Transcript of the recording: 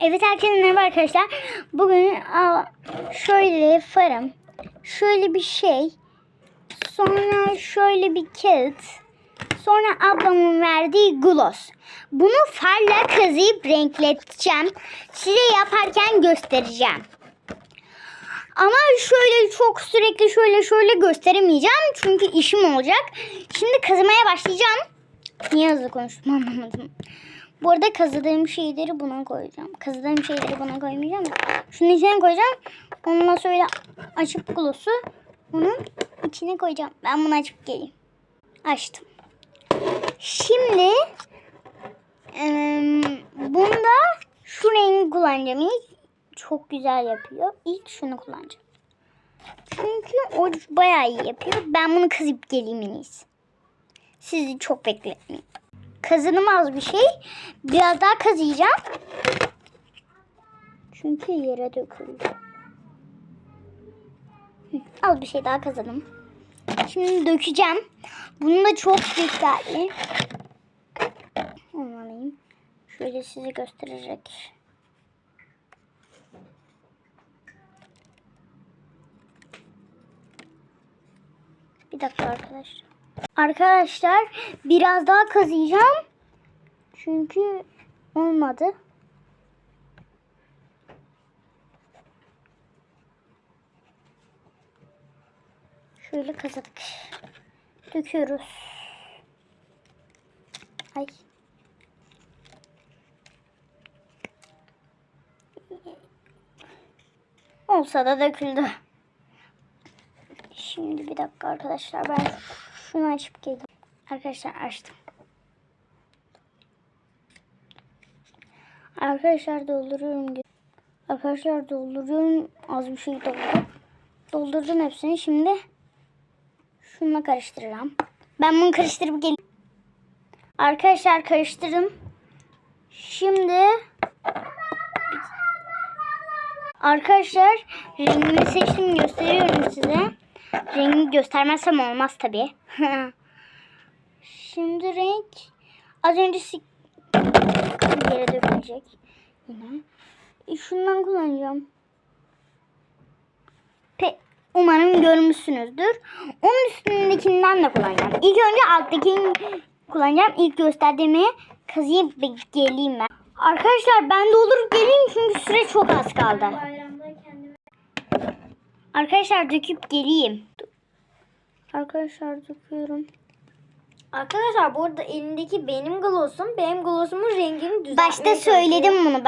Evet herkese merhaba arkadaşlar. Bugün şöyle farım. Şöyle bir şey. Sonra şöyle bir kağıt. Sonra ablamın verdiği gloss. Bunu farla kazıyıp renkleteceğim. Size yaparken göstereceğim. Ama şöyle çok sürekli şöyle şöyle gösteremeyeceğim. Çünkü işim olacak. Şimdi kazımaya başlayacağım. Niye hızlı konuştum anlamadım. Bu arada kazıdığım şeyleri buna koyacağım. Kazıdığım şeyleri buna koymayacağım. Şunun içine koyacağım. Ondan sonra açıp gloss'u bunun içine koyacağım. Ben bunu açıp geleyim. Açtım. Şimdi eee, bunda şu rengi kullanacağım. İlk çok güzel yapıyor. İlk şunu kullanacağım. Çünkü o bayağı iyi yapıyor. Ben bunu kazıp geleyim en iyisi. Sizi çok bekletmeyeyim. Kazanım az bir şey. Biraz daha kazıyacağım. Çünkü yere döküldü. Az bir şey daha kazanım. Şimdi dökeceğim. Bunu da çok dikkatli. Onu. Şöyle size gösterecek. Bir dakika arkadaşlar. Arkadaşlar biraz daha kazıyacağım. Çünkü olmadı. Şöyle kazıdık. Döküyoruz. Ay. Olsa da döküldü. Şimdi bir dakika arkadaşlar ben şunu açıp geleyim. Arkadaşlar açtım. Arkadaşlar dolduruyorum. Arkadaşlar dolduruyorum. Az bir şey doldu. Doldurdum hepsini. Şimdi şununla karıştıracağım. Ben bunu karıştırıp geleyim. Arkadaşlar karıştırdım. Şimdi Arkadaşlar rengimi seçtim gösteriyorum size. Rengi göstermezsem olmaz tabi. Şimdi renk az önce si- yere dökülecek yine. E, şundan kullanacağım. Pe umarım görmüşsünüzdür. Onun üstündekinden de kullanacağım. İlk önce alttakini kullanacağım. İlk gösterdiğimi kazıyıp geleyim ben. Arkadaşlar ben doldurup geleyim çünkü süre çok az kaldı. Arkadaşlar döküp geleyim. Arkadaşlar döküyorum. Arkadaşlar bu arada elindeki benim glossum. Benim glossumun rengini düzeltmeye Başta söyledim bunu.